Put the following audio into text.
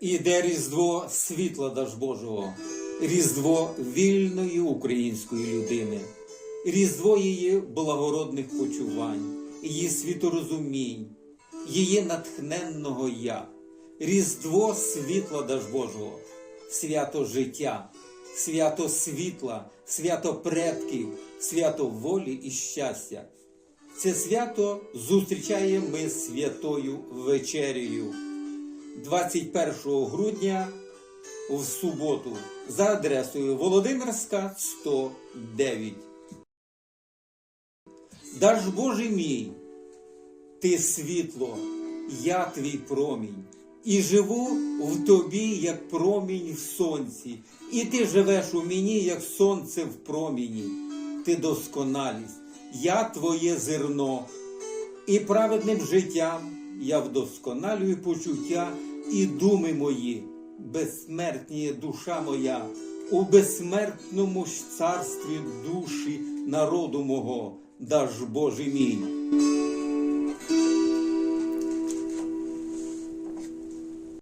Іде Різдво світла даж Божого, Різдво вільної української людини, Різдво її благородних почувань, її світорозумінь, її натхненного я, Різдво світла даж Божого, свято життя, свято світла, свято предків, свято волі і щастя. Це свято зустрічаємо ми святою вечерею. 21 грудня в суботу за адресою Володимирська 109. Даж Боже мій, ти світло, я твій промінь, і живу в тобі, як промінь в сонці, і ти живеш у мені, як сонце в проміні. Ти досконалість, я твоє зерно, і праведним життям я вдосконалюю почуття і думи мої, безсмертніє душа моя, у безсмертному ж царстві душі народу мого, даж Боже мій.